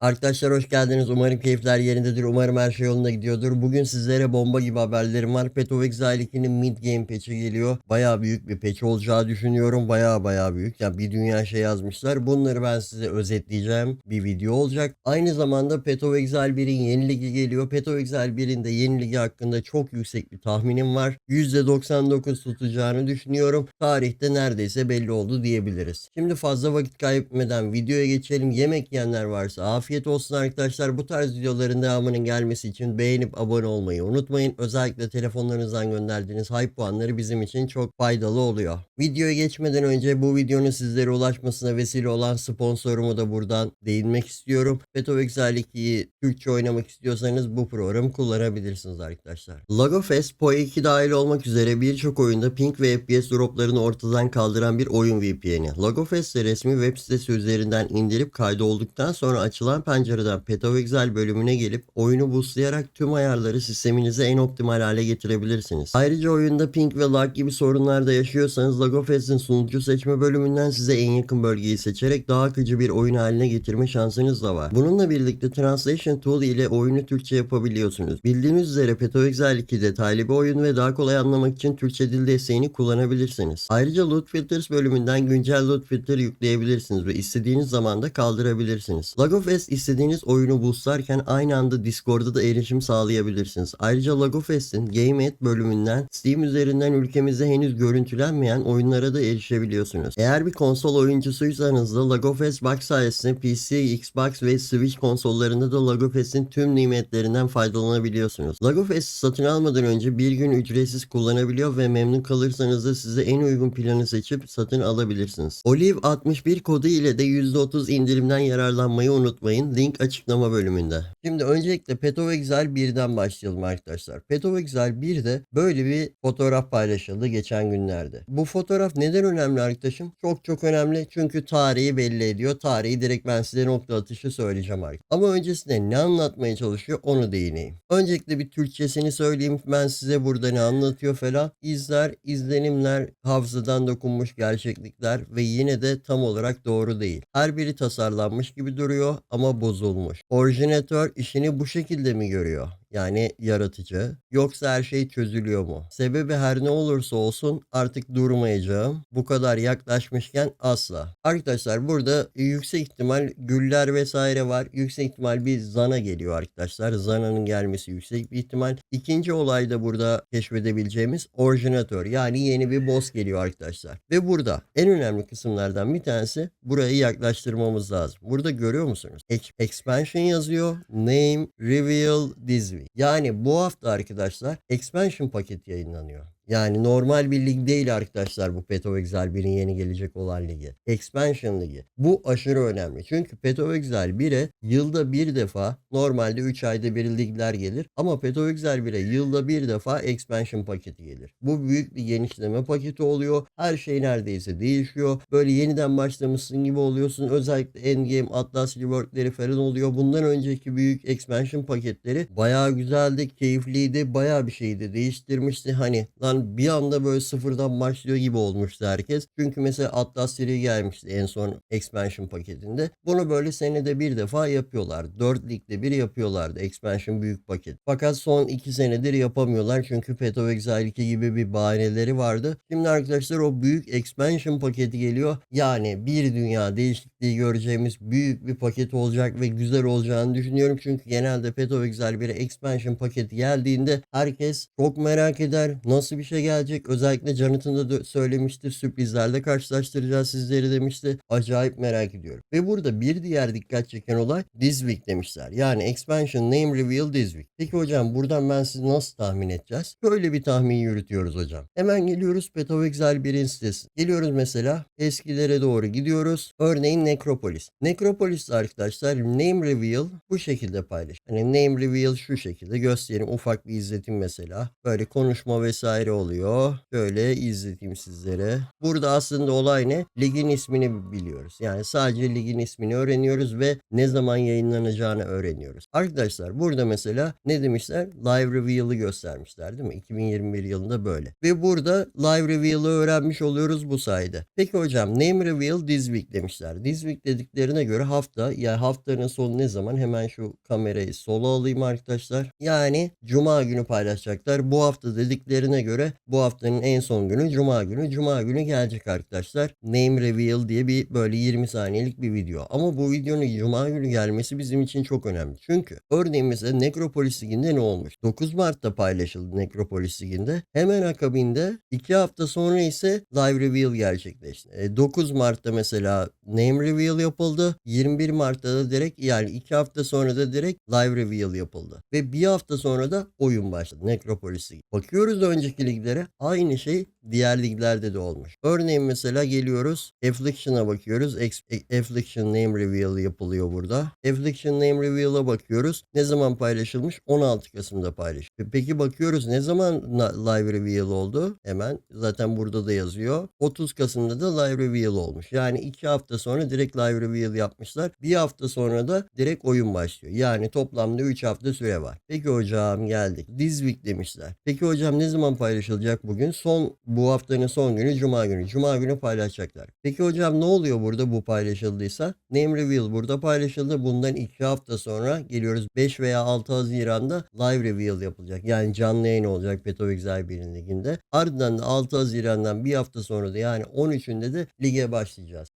Arkadaşlar hoş geldiniz. Umarım keyifler yerindedir. Umarım her şey yolunda gidiyordur. Bugün sizlere bomba gibi haberlerim var. Path of Exile 2'nin mid game patch'i geliyor. Bayağı büyük bir patch olacağı düşünüyorum. Bayağı bayağı büyük. Ya bir dünya şey yazmışlar. Bunları ben size özetleyeceğim bir video olacak. Aynı zamanda Path of Exile 1'in yeni ligi geliyor. Path of Exile 1'in de yeni ligi hakkında çok yüksek bir tahminim var. %99 tutacağını düşünüyorum. Tarihte neredeyse belli oldu diyebiliriz. Şimdi fazla vakit kaybetmeden videoya geçelim. Yemek yiyenler varsa afiyet olsun arkadaşlar. Bu tarz videoların devamının gelmesi için beğenip abone olmayı unutmayın. Özellikle telefonlarınızdan gönderdiğiniz hype puanları bizim için çok faydalı oluyor. Videoya geçmeden önce bu videonun sizlere ulaşmasına vesile olan sponsorumu da buradan değinmek istiyorum. Of Exile 2'yi Türkçe oynamak istiyorsanız bu programı kullanabilirsiniz arkadaşlar. Lagofest, PoE 2 dahil olmak üzere birçok oyunda ping ve FPS droplarını ortadan kaldıran bir oyun VPN'i. Lagofest'te resmi web sitesi üzerinden indirip kaydolduktan sonra açılan pencereden Path of Exile bölümüne gelip oyunu boostlayarak tüm ayarları sisteminize en optimal hale getirebilirsiniz. Ayrıca oyunda ping ve lag gibi sorunlar da yaşıyorsanız Lagofest'in sunucu seçme bölümünden size en yakın bölgeyi seçerek daha akıcı bir oyun haline getirme şansınız da var. Bununla birlikte Translation Tool ile oyunu Türkçe yapabiliyorsunuz. Bildiğiniz üzere Exile 2 detaylı bir oyun ve daha kolay anlamak için Türkçe dil desteğini kullanabilirsiniz. Ayrıca Loot Filters bölümünden güncel loot filter yükleyebilirsiniz ve istediğiniz zaman da kaldırabilirsiniz. Lagofest istediğiniz oyunu boostlarken aynı anda Discord'da da erişim sağlayabilirsiniz. Ayrıca Lagofest'in Game Aid bölümünden Steam üzerinden ülkemizde henüz görüntülenmeyen oyunlara da erişebiliyorsunuz. Eğer bir konsol oyuncusuysanız da Lagofest Box sayesinde PC, Xbox ve Switch konsollarında da Lagofest'in tüm nimetlerinden faydalanabiliyorsunuz. Lagofest'i satın almadan önce bir gün ücretsiz kullanabiliyor ve memnun kalırsanız da size en uygun planı seçip satın alabilirsiniz. Olive61 kodu ile de %30 indirimden yararlanmayı unutmayın. Link açıklama bölümünde. Şimdi öncelikle Path of Exile 1'den başlayalım arkadaşlar. Path of Exile 1'de böyle bir fotoğraf paylaşıldı geçen günlerde. Bu fotoğraf neden önemli arkadaşım? Çok çok önemli çünkü tarihi belli ediyor. Tarihi direkt ben size nokta atışı söyleyeceğim arkadaşlar. Ama öncesinde ne anlatmaya çalışıyor onu değineyim. Öncelikle bir Türkçesini söyleyeyim. Ben size burada ne anlatıyor falan. İzler, izlenimler, hafızadan dokunmuş gerçeklikler ve yine de tam olarak doğru değil. Her biri tasarlanmış gibi duruyor ama bozulmuş. Orijinatör işini bu şekilde mi görüyor? Yani yaratıcı. Yoksa her şey çözülüyor mu? Sebebi her ne olursa olsun artık durmayacağım. Bu kadar yaklaşmışken asla. Arkadaşlar burada yüksek ihtimal güller vesaire var. Yüksek ihtimal bir zana geliyor arkadaşlar. Zana'nın gelmesi yüksek bir ihtimal. İkinci olay da burada keşfedebileceğimiz orijinatör. Yani yeni bir boss geliyor arkadaşlar. Ve burada en önemli kısımlardan bir tanesi burayı yaklaştırmamız lazım. Burada görüyor musunuz? Ex- expansion yazıyor. Name, reveal, this Yani bu hafta arkadaşlar expansion paketi yayınlanıyor. Yani normal bir lig değil arkadaşlar bu Path of Exile 1'in yeni gelecek olan ligi. Expansion ligi. Bu aşırı önemli. Çünkü Path of Exile 1'e yılda bir defa normalde 3 ayda bir ligler gelir. Ama Path of Exile 1'e yılda bir defa expansion paketi gelir. Bu büyük bir genişleme paketi oluyor. Her şey neredeyse değişiyor. Böyle yeniden başlamışsın gibi oluyorsun. Özellikle Endgame, Atlas Rework'leri falan oluyor. Bundan önceki büyük expansion paketleri bayağı güzeldi, keyifliydi, bayağı bir şeydi. Değiştirmişti. Hani lan bir anda böyle sıfırdan başlıyor gibi olmuştu herkes. Çünkü mesela Atlas seri gelmişti en son expansion paketinde. Bunu böyle senede bir defa yapıyorlar. 4 ligde bir yapıyorlardı expansion büyük paket. Fakat son 2 senedir yapamıyorlar çünkü Path of Exile 2 gibi bir bahaneleri vardı. Şimdi arkadaşlar o büyük expansion paketi geliyor. Yani bir dünya değişikliği göreceğimiz büyük bir paket olacak ve güzel olacağını düşünüyorum. Çünkü genelde Path of Exile 1'e expansion paketi geldiğinde herkes çok merak eder. Nasıl bir şey gelecek? Özellikle Jonathan da söylemişti. Sürprizlerle karşılaştıracağız sizleri demişti. Acayip merak ediyorum. Ve burada bir diğer dikkat çeken olay this demişler. Yani expansion name reveal this. Peki hocam buradan ben sizi nasıl tahmin edeceğiz? Böyle bir tahmin yürütüyoruz hocam. Hemen geliyoruz Path of Exile 1'in sitesi. Geliyoruz mesela eskilere doğru gidiyoruz. Örneğin Necropolis. Necropolis arkadaşlar name reveal bu şekilde paylaş. Hani name reveal şu şekilde göstereyim. Ufak bir izletim mesela. Böyle konuşma vesaire vesaire oluyor. Şöyle izleteyim sizlere. Burada aslında olay ne? Ligin ismini biliyoruz. Yani sadece ligin ismini öğreniyoruz ve ne zaman yayınlanacağını öğreniyoruz. Arkadaşlar burada mesela ne demişler? Live Reveal'ı göstermişler değil mi? 2021 yılında böyle. Ve burada Live Reveal'ı öğrenmiş oluyoruz bu sayede. Peki hocam Name Reveal this week demişler. This week dediklerine göre hafta yani haftanın sonu ne zaman? Hemen şu kamerayı sola alayım arkadaşlar. Yani Cuma günü paylaşacaklar. Bu hafta dediklerine göre bu haftanın en son günü Cuma günü. Cuma günü gelecek arkadaşlar. Name Reveal diye bir böyle 20 saniyelik bir video. Ama bu videonun Cuma günü gelmesi bizim için çok önemli. Çünkü örneğin mesela Nekropolis Ligi'nde ne olmuş? 9 Mart'ta paylaşıldı Nekropolis Ligi'nde. Hemen akabinde 2 hafta sonra ise Live Reveal gerçekleşti. E, 9 Mart'ta mesela Name Reveal yapıldı. 21 Mart'ta da direkt yani 2 hafta sonra da direkt Live Reveal yapıldı. Ve bir hafta sonra da oyun başladı. Nekropolis Ligi. Bakıyoruz önceki liglere aynı şey diğer liglerde de olmuş. Örneğin mesela geliyoruz Affliction'a bakıyoruz. E, Affliction Name Reveal yapılıyor burada. Affliction Name Reveal'a bakıyoruz. Ne zaman paylaşılmış? 16 Kasım'da paylaşılmış. Peki bakıyoruz ne zaman Live Reveal oldu? Hemen zaten burada da yazıyor. 30 Kasım'da da Live Reveal olmuş. Yani 2 hafta sonra direkt Live Reveal yapmışlar. Bir hafta sonra da direkt oyun başlıyor. Yani toplamda 3 hafta süre var. Peki hocam geldik. This week demişler. Peki hocam ne zaman paylaşılacak bugün? Son bu haftanın son günü Cuma günü. Cuma günü paylaşacaklar. Peki hocam ne oluyor burada bu paylaşıldıysa? Name Reveal burada paylaşıldı. Bundan 2 hafta sonra geliyoruz 5 veya 6 Haziran'da Live Reveal yapılacak. Yani canlı yayın olacak Petovexal 1'in liginde. Ardından da 6 Haziran'dan bir hafta sonra da yani 13'ünde de lige başlayacağız.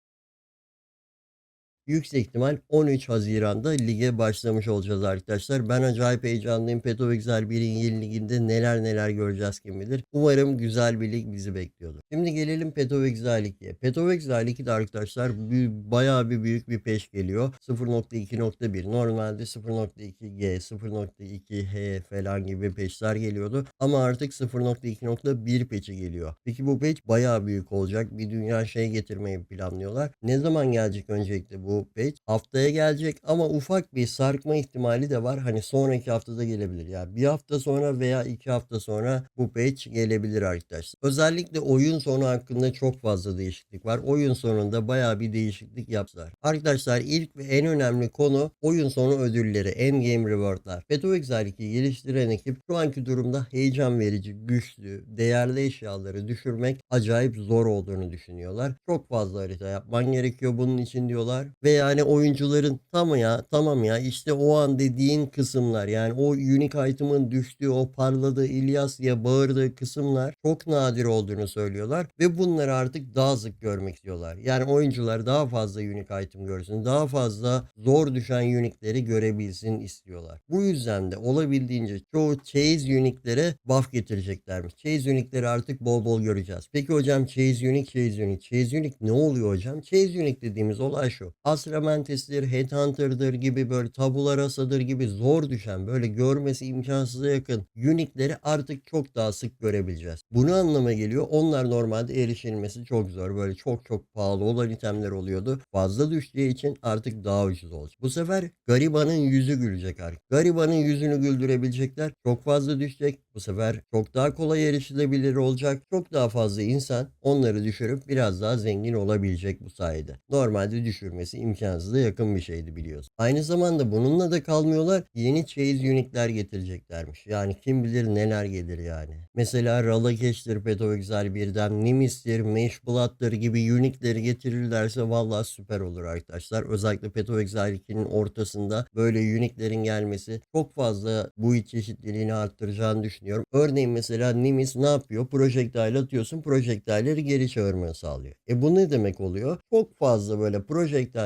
Yüksek ihtimal 13 Haziran'da lige başlamış olacağız arkadaşlar. Ben acayip heyecanlıyım. Petovexal 1'in yeni liginde neler neler göreceğiz kim bilir. Umarım güzel bir lig bizi bekliyordur. Şimdi gelelim Petovexal 2'ye. Petovexal 2'de arkadaşlar bü- bayağı bir büyük bir peş geliyor. 0.2.1 normalde 0.2G, 0.2H falan gibi peşler geliyordu. Ama artık 0.2.1 peçi geliyor. Peki bu peç bayağı büyük olacak. Bir dünya şey getirmeyi planlıyorlar. Ne zaman gelecek öncelikle bu peç? Haftaya gelecek ama ufak bir sarkma ihtimali de var. Hani sonraki haftada gelebilir. Yani bir hafta sonra veya iki hafta sonra bu patch gelebilir arkadaşlar. Özellikle oyun sonu hakkında çok fazla değişiklik var. Oyun sonunda bayağı bir değişiklik yaptılar. Arkadaşlar ilk ve en önemli konu oyun sonu ödülleri, endgame rewardlar. Petovexal 2'yi geliştiren ekip şu anki durumda heyecan verici, güçlü, değerli eşyaları düşürmek acayip zor olduğunu düşünüyorlar. Çok fazla harita yapman gerekiyor bunun için diyorlar. Ve yani oyuncuların tamam ya tamam ya işte o an dediğin kısımlar yani o unique item'ın düştüğü o parladığı İlyas diye bağırdığı kısımlar çok nadir olduğunu söylüyorlar. Ve bunları artık daha sık görmek istiyorlar. Yani oyuncular daha fazla unique item görsün. Daha fazla zor düşen unique'leri görebilsin istiyorlar. Bu yüzden de olabildiğince çoğu chase unique'lere buff getireceklermiş. Chase unique'leri artık bol bol göreceğiz. Peki hocam chase unique, chase unique. Chase unique ne oluyor hocam? Chase unique dediğimiz olay şu. Astra Mantis'tir, Headhunter'dır gibi böyle tabula rasadır gibi zor düşen böyle görmesi imkansıza yakın unique'leri artık çok daha sık görebileceğiz. Bunu anlama geliyor. Onlar normalde erişilmesi çok zor. Böyle çok çok pahalı olan itemler oluyordu. Fazla düştüğü için artık daha ucuz olacak. Bu sefer garibanın yüzü gülecek artık. Garibanın yüzünü güldürebilecekler. Çok fazla düşecek. Bu sefer çok daha kolay erişilebilir olacak. Çok daha fazla insan onları düşürüp biraz daha zengin olabilecek bu sayede. Normalde düşürmesi imkansıza yakın bir şeydi biliyorsun. Aynı zamanda bununla da kalmıyorlar. Yeni chase unique'ler getireceklermiş. Yani kim bilir neler gelir yani. Mesela Ralakeş'tir Petovexal 1'den, Nimis'tir, Mesh Blood'dır gibi unique'leri getirirlerse vallahi süper olur arkadaşlar. Özellikle Petovexal 2'nin ortasında böyle unique'lerin gelmesi çok fazla bu çeşitliliğini arttıracağını düşünüyorum. Örneğin mesela Nimis ne yapıyor? Projectile atıyorsun, projectile'leri geri çağırmanı sağlıyor. E bu ne demek oluyor? Çok fazla böyle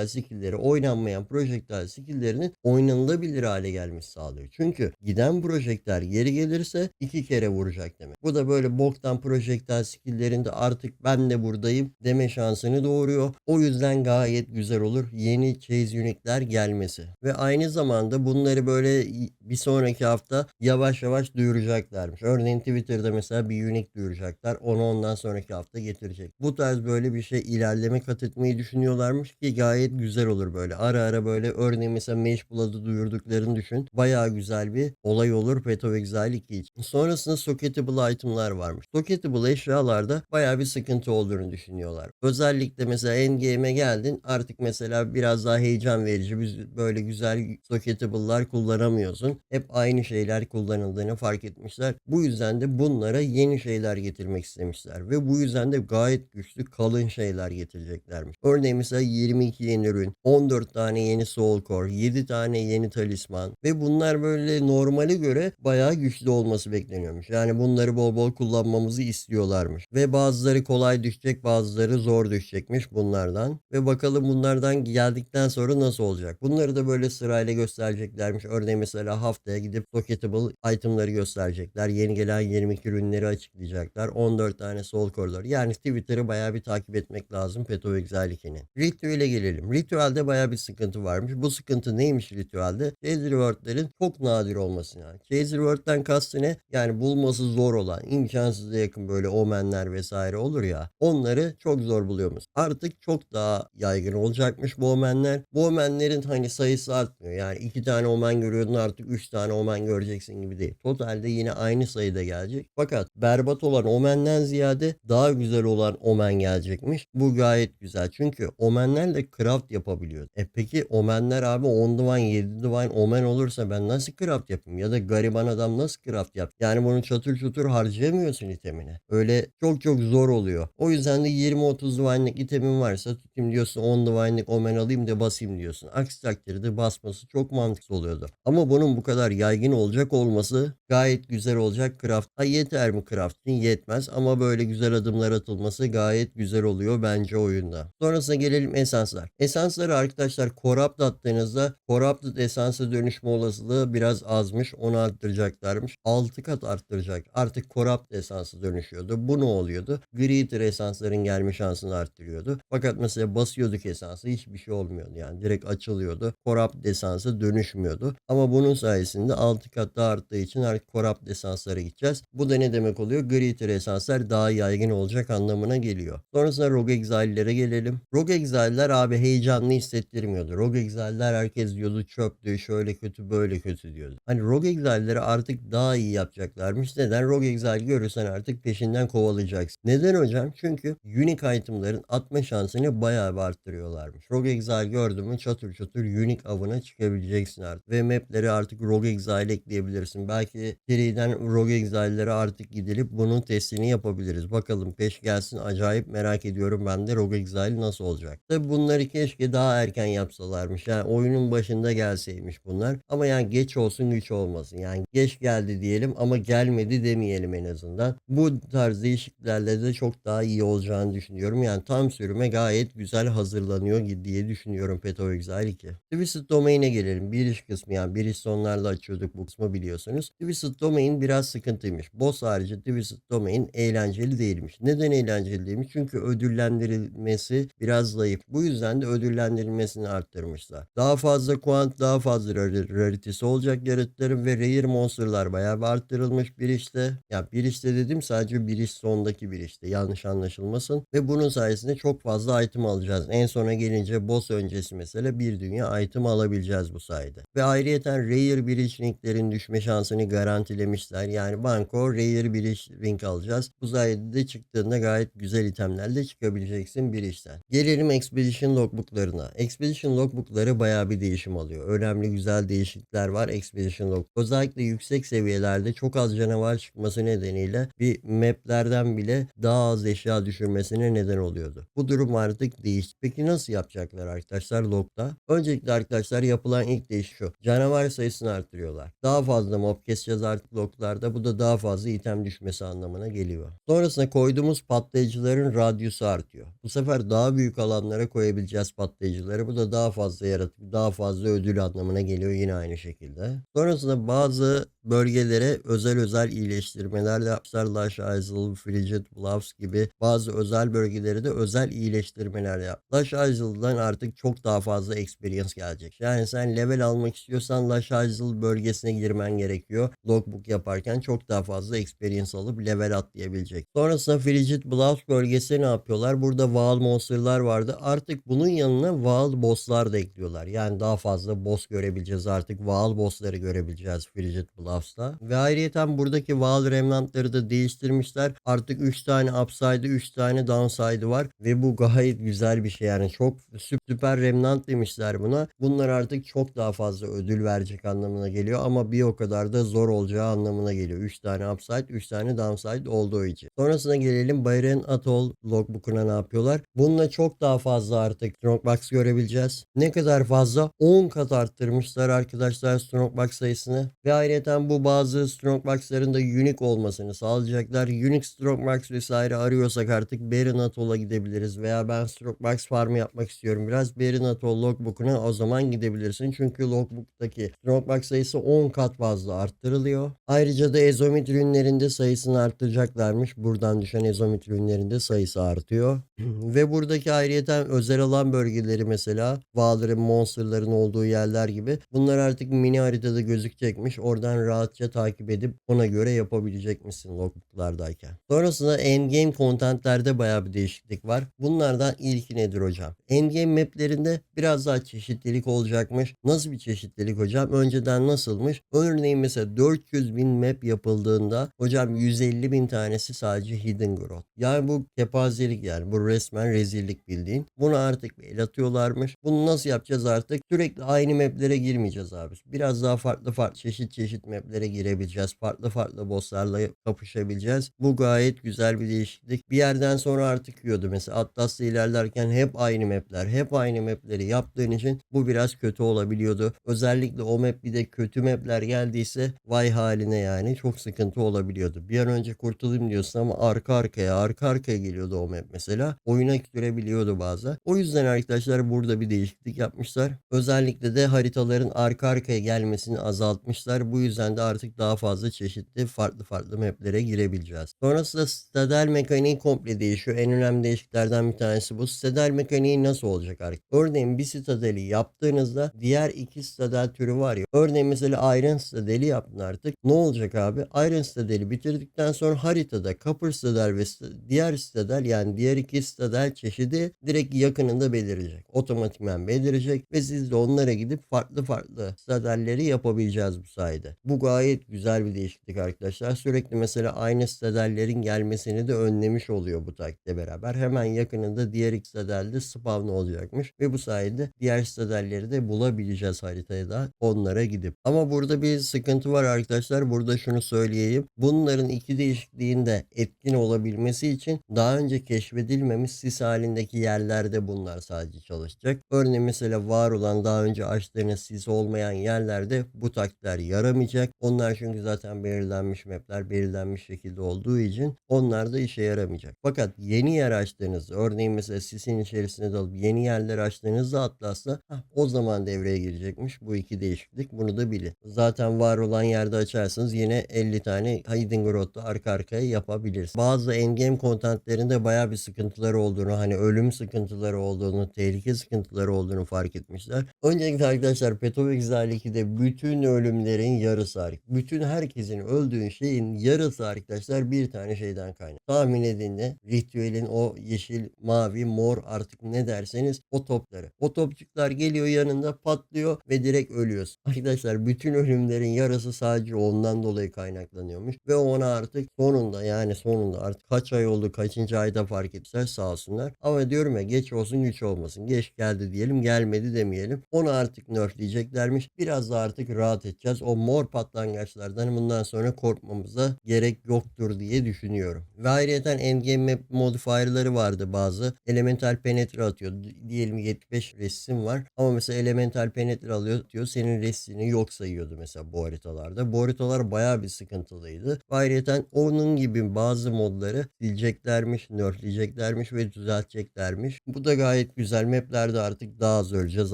projectile skill'leri, oynanmayan projectile skill'lerinin oynanılabilir hale gelmesi sağlıyor. Çünkü giden projectile geri gelirse iki kere vuracak demek. Bu da böyle boktan projectile skill'lerinde artık ben de buradayım deme şansını doğuruyor. O yüzden gayet güzel olur yeni chase unique'ler gelmesi. Ve aynı zamanda bunları böyle bir sonraki hafta yavaş yavaş duyuracaklarmış. Örneğin Twitter'da mesela bir unique duyuracaklar. Onu ondan sonraki hafta getirecek. Bu tarz böyle bir şey ilerleme kat etmeyi düşünüyorlarmış ki gayet güzel olur böyle. Ara ara böyle örneğin mesela Mesh Blood'ı duyurduklarını düşün. Bayağı güzel bir olay olur Path of Exile 2 için. Sonrasında socketable item'lar varmış. Socketable eşyalarda bayağı bir sıkıntı olduğunu düşünüyorlar. Özellikle mesela endgame'e geldin artık mesela biraz daha heyecan verici biz böyle güzel socketable'lar kullanamıyorsun. Hep aynı şeyler kullanıldığını fark etmişler. Bu yüzden de bunlara yeni şeyler getirmek istemişler ve bu yüzden de gayet güçlü kalın şeyler getireceklermiş. Örneğin mesela 22 yeni ürün, 14 tane yeni soul core, 7 tane yeni talisman ve bunlar böyle normale göre bayağı güçlü olması bekleniyormuş. Yani bunları bol bol kullanmamızı istiyorlarmış. Ve bazıları kolay düşecek, bazıları zor düşecekmiş bunlardan. Ve bakalım bunlardan geldikten sonra nasıl olacak? Bunları da böyle sırayla göstereceklermiş. Örneğin mesela haftaya gidip socketable itemları gösterecekler. Yeni gelen 22 ürünleri açıklayacaklar. 14 tane soul koridor. Yani Twitter'ı bayağı bir takip etmek lazım Peto Exile 2'nin. Ritual'e gelelim. Ritual'de bayağı bir sıkıntı varmış. Bu sıkıntı neymiş Ritual'de? Chaser Word'lerin çok nadir olması yani. Chaser Word'den kastı ne? Yani bulması zor olan, imkansıza yakın böyle omenler vesaire olur ya. Onları çok zor buluyormuş. Artık çok daha yaygın olacakmış bu omenler. Bu omenlerin hani sayısı artmıyor. Yani iki tane omen görüyordun artık üç tane omen göreceksin gibi değil. Totalde yine aynı sayıda gelecek. Fakat berbat olan omenden ziyade daha güzel olan omen gelecekmiş. Bu gayet güzel. Çünkü omenlerle craft yapabiliyoruz. E peki omenler abi 10 divine 7 divine omen olursa ben nasıl craft yapayım? Ya da gariban adam nasıl craft yap? Yani bunu çatır çutur harcayamıyorsun itemine. Öyle çok çok zor oluyor. O yüzden de 20-30 divine'lik itemin varsa tutayım diyorsun 10 divine'lik omen alayım da basayım diyorsun. Aksi takdirde basması çok mantıksız oluyordu. Ama bunun bu kadar yaygın olacak olması gayet güzel olacak craft. Yeter mi craft için? Yetmez ama böyle güzel adımlar atılması gayet güzel oluyor bence oyunda. Sonrasında gelelim esanslar. Esansları arkadaşlar corrupt attığınızda corrupted esansa dönüşme olasılığı biraz azmış. Onu arttıracaklarmış. 6 kat arttıracak. Artık corrupt esansa dönüşüyordu. Bu ne oluyordu? Greater esansların gelme şansını arttırıyordu. Fakat mesela basıyorduk esansı hiçbir şey olmuyordu. Yani direkt açılıyordu. Corrupt esansa dönüşmüyordu. Ama bunun sayesinde 6 kat daha arttığı için artık corrupt esanslara gideceğiz. Bu da ne demek oluyor? Greater esanslar daha yaygın olacak anlamına geliyor. Sonrasında Rogue Exile'lere gelelim. Rogue Exile'ler abi heyecanlı hissettirmiyordu. Rogue Exile'ler herkes diyordu çöptü, şöyle kötü, böyle kötü diyordu. Hani Rogue Exile'leri artık daha iyi yapacaklarmış. Neden? Rogue Exile görürsen artık peşinden kovalayacaksın. Neden hocam? Çünkü unique itemların atma şansını bayağı bir arttırıyorlarmış. Rogue Exile gördün mü çatır çatır unique avına çıkabileceksin artık. Ve mapleri artık Rogue Exile ekleyebilirsin. Belki seriden Rogue Exile'lere artık gidilip bunun testini yapabiliriz. Bakalım peş gelsin acayip merak ediyorum ben de Rogue Exile nasıl olacak. Tabi bunları keşke daha erken yapsalarmış. Yani oyunun başında gelseymiş bunlar. Ama yani geç olsun güç olmasın. Yani geç geldi diyelim ama gelmedi demeyelim en azından. Bu tarz değişikliklerle de çok daha iyi olacağını düşünüyorum. Yani tam sürüme gayet güzel hazırlanıyor diye düşünüyorum Peto Exile 2. Twisted Domain'e gelelim. Bir iş kısmı yani bir iş sonlarla açıyorduk bu kısmı biliyorsunuz. Twisted Domain biraz sıkıntıymış. Boss harici Twisted Domain eğlenceli değilmiş. Neden eğlenceli değilmiş? Çünkü ödüllendirilmesi biraz zayıf. Bu yüzden de ödüllendirilmesini arttırmışlar. Daha fazla kuant, daha fazla rar- rarity'si olacak yaratıkların ve rare monsterlar bayağı arttırılmış bir işte. Ya bir işte dedim sadece bir iş sondaki bir işte. Yanlış anlaşılmasın. Ve bunun sayesinde çok fazla item alacağız. En sona gelince boss öncesi mesela bir dünya item alabileceğiz bu sayede. Ve ayrıyeten rare bir linklerin düşme şansını garantilemişler. Yani banko rare bir link alacağız. Bu sayede de çıktığında gayet güzel itemlerle çıkabileceksin bir işten. Gelelim Expedition Logbook'larına. Expedition Logbook'ları bayağı bir değişim alıyor. Önemli güzel değişiklikler var Expedition Log. Özellikle yüksek seviyelerde çok az canavar çıkması nedeniyle bir maplerden bile daha az eşya düşürmesine neden oluyordu. Bu durum artık değişti. Peki nasıl yapacaklar arkadaşlar logda? Öncelikle arkadaşlar yapılan ilk değiş şu. Canavar sayısını arttırıyorlar. Daha fazla mob keseceğiz artık loglarda. Bu da daha fazla item düşmesi anlamına geliyor. Sonrasında koyduğumuz patlayıcıların radyusu artıyor. Bu sefer daha büyük alanlara koyabileceğiz patlayıcıları. Bu da daha fazla yaratık, daha fazla ödül anlamına geliyor yine aynı şekilde. Sonrasında bazı bölgelere özel özel iyileştirmeler. Lush Isle, Frigid Bluffs gibi bazı özel bölgelere de özel iyileştirmeler yap. Lush Isle'dan artık çok daha fazla experience gelecek. Yani sen level almak istiyorsan Isle bölgesine girmen gerekiyor. Logbook yaparken çok daha fazla experience alıp level atlayabilecek. Sonrasında Frigid Bluffs bölgesi ne yapıyorlar? Burada Wild Monster'lar vardı. Artık bunun yanına Wild Boss'lar da ekliyorlar. Yani daha fazla boss görebileceğiz artık. Wild Boss'ları görebileceğiz Frigid Bluffs'ta. Ve ayrıyeten buradaki Wild Remnant'ları da değiştirmişler. Artık 3 tane upside'ı 3 tane downside'ı var. Ve bu gayet güzel bir şey yani. Çok sü- süper Remnant demişler buna. Bunlar artık çok daha fazla ödül verecek anlamına geliyor. Ama bir o kadar da zor olacağı anlamına geliyor. 3 tane upside 3 tane downside olduğu için. Sonrasına gelelim Byron Atoll logbook'una ne yapıyorlar? Bununla çok daha fazla artık Strongbox görebileceğiz. Ne kadar fazla? 10 kat arttırmışlar arkadaşlar Strongbox sayısını. Ve ayrıca bu bazı Strongbox'ların da unique olmasını sağlayacaklar. Unique Strongbox vesaire arıyorsak artık Baron Atoll'a gidebiliriz. Veya ben Strongbox farmı yapmak istiyorum biraz. Baron Atoll logbook'una o zaman gidebilirsin. Çünkü logbook'taki Strongbox sayısı 10 kat fazla arttırılıyor. Ayrıca da Ezomit ürünlerinde sayısını arttıracaklarmış. Buradan düşen Ezomit ürünlerinde sayısı artıyor. Ve buradaki ayrıyeten özel alan bölgeleri mesela Valor'ın, Monster'ların olduğu yerler gibi bunlar artık mini haritada gözükecekmiş. Oradan rahatça takip edip ona göre yapabilecekmişsin logbooklardayken. Sonrasında endgame contentlerde bayağı bir değişiklik var. Bunlardan ilki nedir hocam? Endgame maplerinde biraz daha çeşitlilik olacakmış. Nasıl bir çeşitlilik hocam? Önceden nasılmış? Örneğin mesela 400 bin map yapıldığında hocam 150 bin tanesi sadece Hidden Growth. Yani bu kepazelik yani bu resmen rezillik bildiğin. Bunu artık el atıyorlarmış. Bunu nasıl yapacağız artık? Sürekli aynı maplere girmeyeceğiz abi. Biraz daha farklı farklı çeşit çeşit maplere girebileceğiz. Farklı farklı bosslarla kapışabileceğiz. Bu gayet güzel bir değişiklik. Bir yerden sonra artık yiyordu. Mesela Atlas'ta ilerlerken hep aynı mapler, hep aynı mapleri yaptığın için bu biraz kötü olabiliyordu. Özellikle o map bir de kötü mapler geldiyse vay haline yani çok sıkıntı olabiliyordu. Bir an önce kurtulayım diyorsun ama arka arkaya arka arkaya geliyordu o map mesela. Oyuna sürebiliyordu bazen. O yüzden arkadaşlar burada bir değişiklik yapmışlar. Özellikle de haritaların arka arkaya gelmesini azaltmışlar. Bu yüzden de artık daha fazla çeşitli farklı farklı maplere girebileceğiz. Sonrasında Stadel mekaniği komple değişiyor. En önemli değişikliklerden bir tanesi bu. Stadel mekaniği nasıl olacak artık? Örneğin bir Stadeli yaptığınızda diğer iki Stadel türü var ya. Örneğin mesela Iron Stadeli yaptın artık. Ne olacak abi? Iron Stadeli bitirdikten sonra haritada Copper Stadel ve diğer Stadel yani diğer iki Stadel çeşidi direkt yakınında belirecek. Otomatikman belirecek ve siz de onlara gidip farklı farklı Stadelleri yapabileceğiz bu sayede. Bu gayet güzel bir değişiklik arkadaşlar. Sürekli mesela aynı Stadellerin gelmesini de önlemiş oluyor bu taktikle beraber. Hemen yakınında diğer iki Stadelde spawn olacakmış ve bu sayede diğer Stadelleri de bulabileceğiz haritaya da onlara gidip. Ama burada bir sıkıntı var arkadaşlar. Burada şunu söyleyeyim. Bunların iki değişikliğinde etkin olabilmesi için daha önce keşfedilmemiş sis halindeki yerlerde bunlar sadece çalışacak. Örneğin mesela var olan daha önce açtığınız sis olmayan yerlerde bu taktikler yaramayacak. Onlar çünkü zaten belirlenmiş mapler belirlenmiş şekilde olduğu için onlar da işe yaramayacak. Fakat yeni yer açtığınızda örneğin mesela sisin içerisine dalıp yeni yerler açtığınızda Atlas'ta hah, o zaman devreye girecekmiş bu iki değişiklik. Bunu da bilin. Zaten var olan yerde açarsanız yine 50 tane Hidden Growth'ta arka arkaya yapabilirsiniz. Bazı endgame contentlerinde baya bir sıkıntıları olduğunu hani ölüm sıkıntıları olduğunu, tehlike sıkıntıları olduğunu fark etmişler. Öncelikle arkadaşlar Petovex 2'de bütün ölümlerin yarısı hariç. Bütün herkesin öldüğü şeyin yarısı arkadaşlar bir tane şeyden kaynak. Tahmin edin ne? Ritüelin o yeşil, mavi, mor artık ne derseniz o topları. O topçuklar geliyor yanında patlıyor ve direkt ölüyorsun. Arkadaşlar bütün ölümlerin yarısı sadece ondan dolayı kaynaklanıyormuş. Ve ona artık sonunda yani sonunda artık kaç ay oldu kaçıncı ayda fark etmişler sağ olsunlar. Ama diyorum ya geç olsun güç olmasın. Geç geldi diyelim gelmedi demeyelim. Onu artık nerfleyeceklermiş. Biraz da artık rahat edeceğiz. O mor patlangaçlardan bundan sonra korkmamıza gerek yoktur diye düşünüyorum. Ve ayrıca endgame map modifier'ları vardı bazı. Elemental penetre atıyor. Diyelim 75 resim var. Ama mesela elemental penetre alıyor diyor. Senin resmini yok sayıyordu mesela bu haritalarda. Bu haritalar bayağı bir sıkıntılıydı. Ve ayrıca onun gibi bazı modları sileceklermiş, nerfleyeceklermiş ve düzelteceklermiş. Bu da gayet güzel. Maplerde artık daha az öleceğiz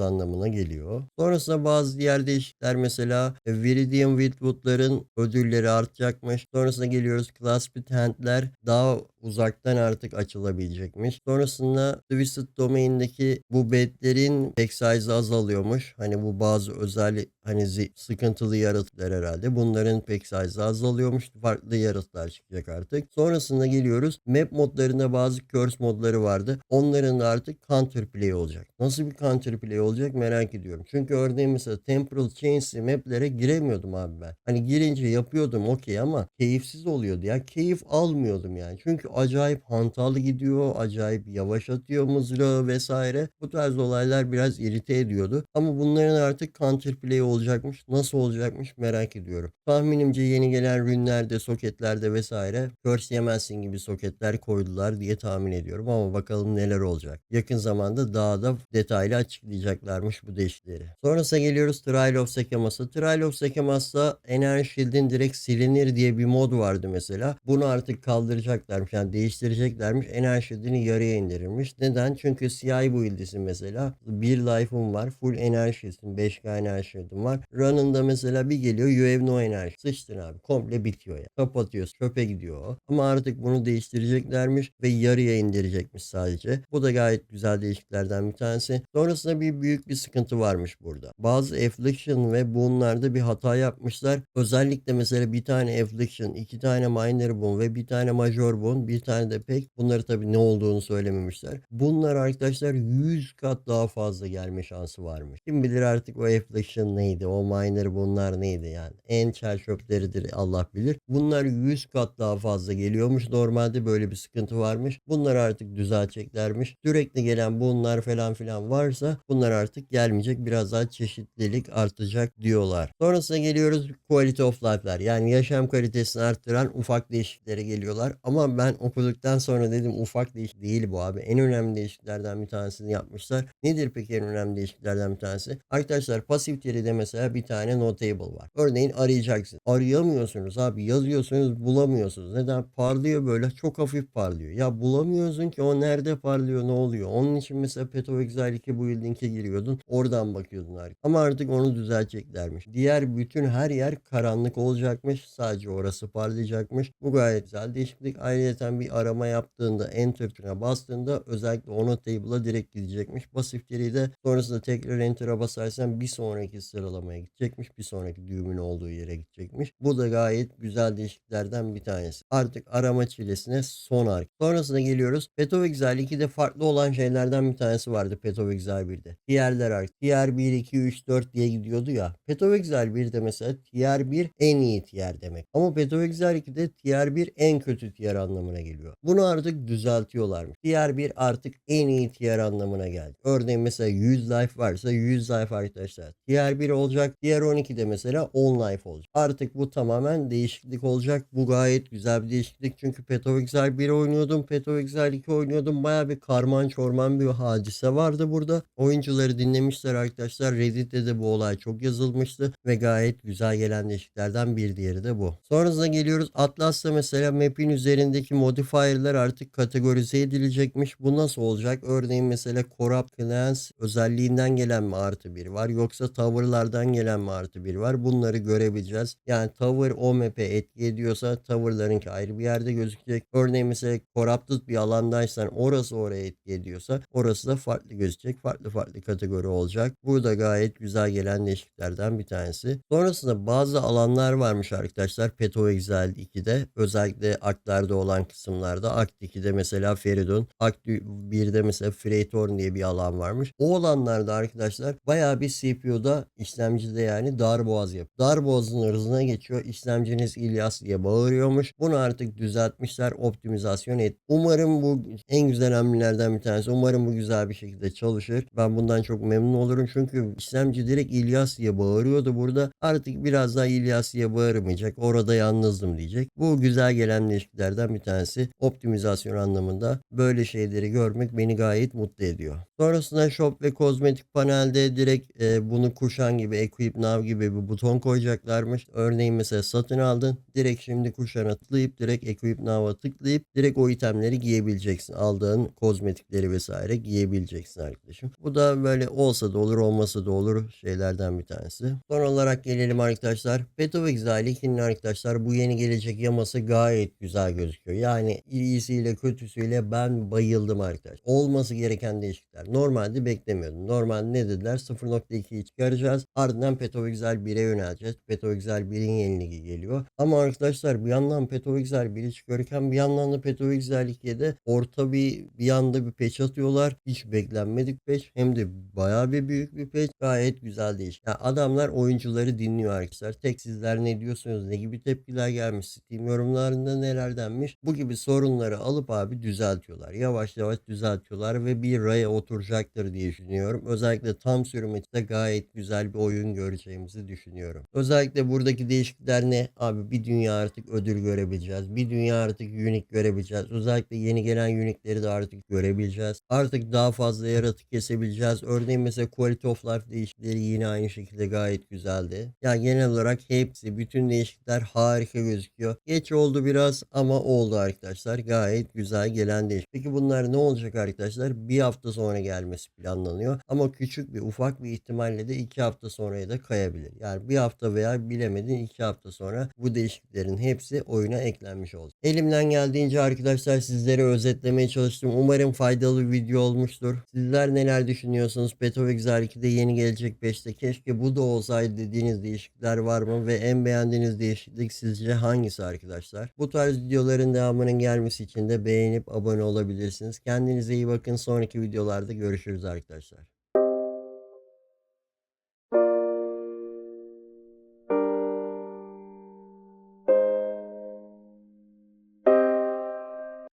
anlamına geliyor. Sonrasında bazı diğer değişiklikler mesela Viridian Sweetwood'ların ödülleri artacakmış. Sonrasında geliyoruz Clasped Hand'ler daha uzaktan artık açılabilecekmiş. Sonrasında Twisted Domain'deki bu bedlerin pack size'ı azalıyormuş. Hani bu bazı özel hani sıkıntılı yaratıklar herhalde. Bunların pack size'ı azalıyormuş. Farklı yaratıklar çıkacak artık. Sonrasında geliyoruz. Map modlarında bazı curse modları vardı. Onların da artık counterplay olacak. Nasıl bir counterplay olacak merak ediyorum. Çünkü örneğin mesela Temporal Chains'i maplere giremiyordum abi ben. Hani girince yapıyordum okey ama keyifsiz oluyordu ya. Keyif almıyordum yani. Çünkü acayip hantal gidiyor. Acayip yavaş atıyor mızrağı vesaire. Bu tarz olaylar biraz irite ediyordu. Ama bunların artık counterplay olacakmış. Nasıl olacakmış merak ediyorum. Tahminimce yeni gelen rünlerde, soketlerde vesaire curse yemezsin gibi soketler koydular diye tahmin ediyorum. Ama bakalım neler olacak. Yakın zamanda daha da detaylı açıklayacaklarmış bu değişikleri. Sonrasında geliyoruz Trial of Sekemas'a. Trial of Sekemas'ta Energy Shield'in direkt silinir diye bir mod vardı mesela. Bunu artık kaldıracaklarmış. Yani değiştireceklermiş. Energy Shield'ini yarıya indirilmiş. Neden? Çünkü CI build'isin mesela. Bir life'ım var. Full Energy Shield'in. 5K Energy Shield'im var. Run'ında mesela bir geliyor. You have no energy. Sıçtın abi. Komple bitiyor ya. Kapatıyorsun. Çöpe gidiyor. Ama artık bunu değiştireceklermiş ve yarıya indirecekmiş sadece. Bu da gayet güzel değişikliklerden bir tanesi. Sonrasında bir büyük bir sıkıntı varmış burada. Bazı Affliction ve bunlarda bir hata yapmışlar. Özellikle mesela bir tane Affliction, iki tane Minor Boon ve bir tane Major Boon, bir tane de pek bunları tabii ne olduğunu söylememişler. Bunlar arkadaşlar 100 kat daha fazla gelme şansı varmış. Kim bilir artık o Affliction neydi, o Minor Boon'lar neydi yani. En çöpleridir Allah bilir. Bunlar 100 kat daha fazla geliyormuş. Normalde böyle bir sıkıntı varmış. Bunlar artık düzelteceklermiş. Sürekli gelen bunlar falan filan varsa bunlar artık gelmeyecek. Biraz daha çeşitlilik artacak diyorlar. Sonrasında geliyoruz quality of life'lar. Yani yaşam kalitesini arttıran ufak değişikliklere geliyorlar. Ama ben okuduktan sonra dedim ufak değişik değil bu abi. En önemli değişikliklerden bir tanesini yapmışlar. Nedir peki en önemli değişikliklerden bir tanesi? Arkadaşlar pasif tierde mesela bir tane notable var. Örneğin arayacaksın. Arayamıyorsunuz abi. Yazıyorsunuz bulamıyorsunuz. Neden? Parlıyor böyle. Çok hafif parlıyor. Ya bulamıyorsun ki o nerede parlıyor ne oluyor. Onun için mesela Peto Exile 2 bu link'e giriyordun. Oradan bakıyordun artık. Ama artık onu düzelteceklermiş. Diğer bütün her yer karanlık olacakmış. Sadece orası parlayacakmış. Bu gayet güzel değişiklik. Ayrıca bir arama yaptığında enter tuşuna bastığında özellikle o notable'a direkt gidecekmiş. Pasif de sonrasında tekrar enter'a basarsan bir sonraki sıralamaya gidecekmiş. Bir sonraki düğümün olduğu yere gidecekmiş. Bu da gayet güzel değişikliklerden bir tanesi. Artık arama çilesine son ark. Sonrasında geliyoruz. Exile 2'de farklı olan şeylerden bir tanesi vardı Exile 1'de. Tier'ler artık. Tier 1, 2, 3, 4 diye gidiyordu ya. Exile 1'de mesela Tier 1 en iyi tier demek. Ama Exile 2'de Tier 1 en kötü tier anlamına geliyor. Bunu artık düzeltiyorlarmış. Tier 1 artık en iyi tier anlamına geldi. Örneğin mesela 100 life varsa 100 life arkadaşlar. Tier 1 olacak. Tier 12'de mesela 10 life olacak. Artık bu tamamen değişiklik olacak. Bu gayet güzel bir değişiklik. Çünkü Peto Exile 1 oynuyordum. Peto Exile 2 oynuyordum. Baya bir karman çorman bir hadise vardı burada. Oyuncuları dinlemişler arkadaşlar. Reddit'te de bu olay çok yazılmıştı. Ve gayet güzel gelen değişikliklerden bir diğeri de bu. Sonrasında geliyoruz. Atlas'ta mesela map'in üzerindeki modifier'ler artık kategorize edilecekmiş. Bu nasıl olacak? Örneğin mesela Corrupt Clans özelliğinden gelen mi artı bir var? Yoksa tavırlardan gelen mi artı bir var? Bunları görebileceğiz. Yani tavır o map'e etki ediyorsa tavırlarınki ayrı bir yerde gözükecek. Örneğin mesela Corrupted bir alandaysan orası oraya etki ediyorsa orası da farklı gözükecek. Farklı farklı kategori olacak. Bu da gayet güzel gelen değişikliklerden bir tanesi. Sonrasında bazı alanlar varmış arkadaşlar. Peto Exile 2'de özellikle aklarda olan kısımlarda. Akt 2'de mesela Feridun. Akt 1'de mesela Freightorn diye bir alan varmış. O alanlarda arkadaşlar bayağı bir CPU'da işlemcide yani darboğaz yap. Darboğazın hızına geçiyor. İşlemciniz İlyas diye bağırıyormuş. Bunu artık düzeltmişler. Optimizasyon et. Umarım bu en güzel hamlelerden bir tanesi. Umarım bu güzel bir şekilde çalışır. Ben bundan çok memnun olurum. Çünkü işlemci direkt İlyas diye bağırıyordu burada. Artık biraz daha İlyas diye bağırmayacak. Orada yalnızdım diyecek. Bu güzel gelen değişikliklerden bir tanesi. Tanesi. Optimizasyon anlamında böyle şeyleri görmek beni gayet mutlu ediyor. Sonrasında shop ve kozmetik panelde direkt e, bunu kuşan gibi Equip Now gibi bir buton koyacaklarmış. Örneğin mesela satın aldın. Direkt şimdi kuşana tıklayıp direkt Equip Now'a tıklayıp direkt o itemleri giyebileceksin. Aldığın kozmetikleri vesaire giyebileceksin arkadaşım. Bu da böyle olsa da olur olmasa da olur şeylerden bir tanesi. Son olarak gelelim arkadaşlar. Exile 2'nin arkadaşlar bu yeni gelecek yaması gayet güzel gözüküyor. Yani iyisiyle kötüsüyle ben bayıldım arkadaşlar. Olması gereken değişiklikler. Normalde beklemiyordum. Normalde ne dediler? 0.2'yi çıkaracağız. Ardından Peto Exile 1'e yöneleceğiz. Peto Exile 1'in yeniliği geliyor. Ama arkadaşlar bir yandan Peto Exile 1'i çıkarırken bir yandan da Peto Exile 2'ye de orta bir bir anda bir patch atıyorlar. Hiç beklenmedik patch. Hem de bayağı bir büyük bir patch. Gayet güzel değiş. Yani adamlar oyuncuları dinliyor arkadaşlar. Tek sizler ne diyorsunuz? Ne gibi tepkiler gelmiş? Steam yorumlarında neler denmiş? Bu gibi sorunları alıp abi düzeltiyorlar. Yavaş yavaş düzeltiyorlar ve bir raya oturacaktır diye düşünüyorum. Özellikle tam sürümde gayet güzel bir oyun göreceğimizi düşünüyorum. Özellikle buradaki değişiklikler ne? Abi bir dünya artık ödül görebileceğiz. Bir dünya artık unique görebileceğiz. Özellikle yeni gelen unique'leri de artık görebileceğiz. Artık daha fazla yaratık kesebileceğiz. Örneğin mesela Quality of Life değişiklikleri yine aynı şekilde gayet güzeldi. Yani genel olarak hepsi bütün değişiklikler harika gözüküyor. Geç oldu biraz ama oldu arkadaşlar. Gayet güzel gelen değişiklik. Peki bunlar ne olacak arkadaşlar? Bir hafta sonra gelmesi planlanıyor. Ama küçük bir ufak bir ihtimalle de iki hafta sonraya da kayabilir. Yani bir hafta veya bilemedin iki hafta sonra bu değişikliklerin hepsi oyuna eklenmiş olacak. Elimden geldiğince arkadaşlar sizlere özetlemeye çalıştım. Umarım faydalı bir video olmuştur. Sizler neler düşünüyorsunuz? Petrol Exile 2'de yeni gelecek 5'te keşke bu da olsaydı dediğiniz değişiklikler var mı? Ve en beğendiğiniz değişiklik sizce hangisi arkadaşlar? Bu tarz videoların devamının gelmesi için de beğenip abone olabilirsiniz. Kendinize iyi bakın. Sonraki videolarda görüşürüz arkadaşlar.